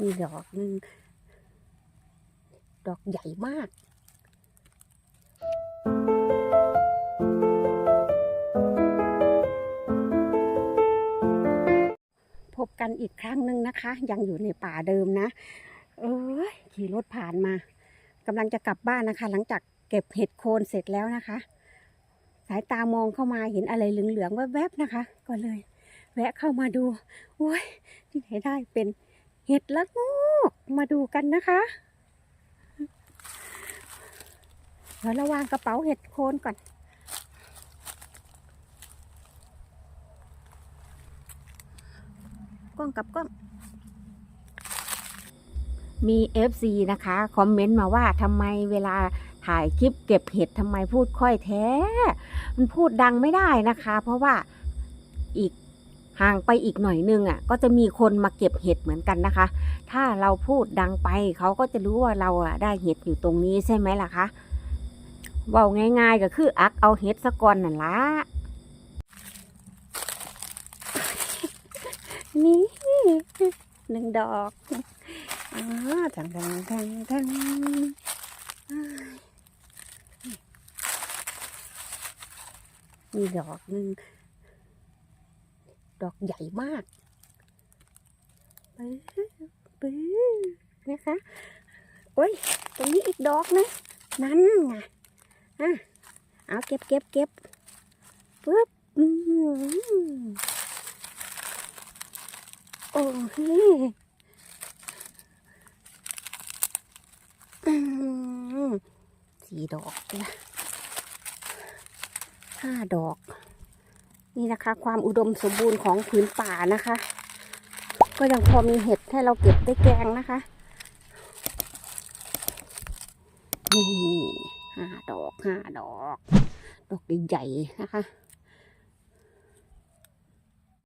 มีดอกหนึ่งดอกใหญ่มากพบกันอีกครั้งหนึ่งนะคะ ยังอยู่ในป่าเดิมนะ เอ้ยขี่รถผ่านมากำลังจะกลับบ้านนะคะ หลังจากเก็บเห็ดโคนเสร็จแล้วนะคะ สายตามองเข้ามาเห็นอะไรเหลืองๆแวบๆนะคะ ก็เลย แวะเข้ามาดูโอ้ยที่ไหนได้เป็น เห็ดละโงกมาดูกันนะคะเดี๋ยวระวางกระเป๋าเห็ดโคนก่อน กล้องกับกล้องมี FC นะคะ คอมเมนต์มาว่าทำไมเวลาถ่ายคลิปเก็บเห็ดทำไมพูดค่อยแท้ มันพูดดังไม่ได้นะคะ เพราะว่าอีก ห่างไปอีกหน่อยนึงอะก็จะมีคนมาเก็บเห็ดเหมือนกันนะคะ ถ้าเราพูดดังไปเขาก็จะรู้ว่าเราอะได้เห็ดอยู่ตรงนี้ใช่ไหมล่ะคะเว่าง่าย ๆ ก็คืออักเอาเห็ดสะกอนนั่นละนี่หนึ่งดอกอ๋อทังทังทังทังมีดอกหนึ่ง ดอกใหญ่มากปื้อปื้อนะคะ โอ้ย ตรงนี้อีกดอกนะ นั่นไงอะเอาเก็บเก็บเก็บปึ๊บอืมโอ้เฮ้อืมสี่ดอกนะห้าดอก นี่นะคะ ความอุดมสมบูรณ์ของผืนป่านะคะ ก็ยังพอมีเห็ดให้เราเก็บได้แกงนะคะนี่ห้าดอกห้าดอก ดอกใหญ่ๆนะคะ